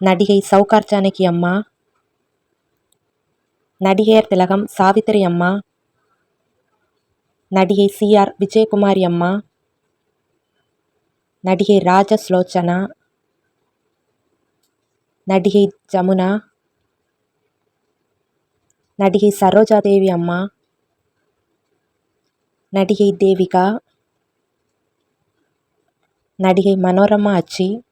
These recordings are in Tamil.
நடிகை சவுகார் ஜானகி அம்மா. நடிகையர் திலகம் சாவித்திரி அம்மா. நடிகை சி ஆர் விஜயகுமாரி அம்மா. நடிகை ராஜஸ்லோச்சனா நடிகை ஜமுனா. நடிகை சரோஜாதேவி அம்மா. நடிகை தேவிகா. நடிகை மனோரமா அச்சி.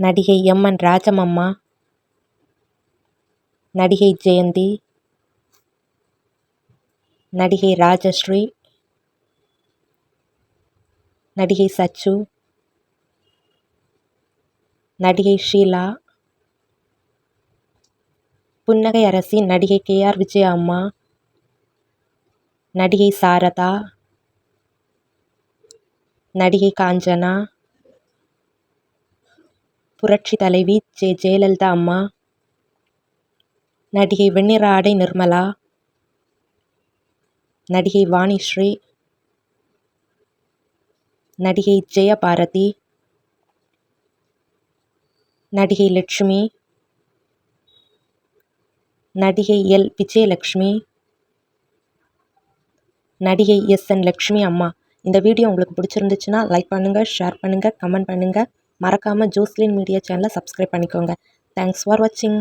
நடிகை எம் என் ராஜமம்மா நடிகை ஜெயந்தி நடிகை ராஜஸ்ரீ நடிகை சச்சு நடிகை ஷீலா புன்னகை அரசி நடிகை கே. ஆர். விஜயா அம்மா நடிகை சாரதா நடிகை காஞ்சனா புரட்சி தலைவி ஜெ ஜெயலலிதா அம்மா. நடிகை வெண்ணிற ஆடை நிர்மலா. நடிகை வாணிஸ்ரீ. நடிகை ஜெயபாரதி நடிகை லட்சுமி. நடிகை எல். விஜயலட்சுமி. நடிகை எஸ். என். லக்ஷ்மி அம்மா. இந்த வீடியோ உங்களுக்கு பிடிச்சிருந்துச்சுன்னா லைக் பண்ணுங்கள் ஷேர் பண்ணுங்கள் கமெண்ட் பண்ணுங்கள் மறக்காமல் ஜோஸ்லின் மீடியா சேனலை சப்ஸ்கிரைப் பண்ணிக்கோங்க. தேங்க்ஸ் ஃபார் வாட்சிங்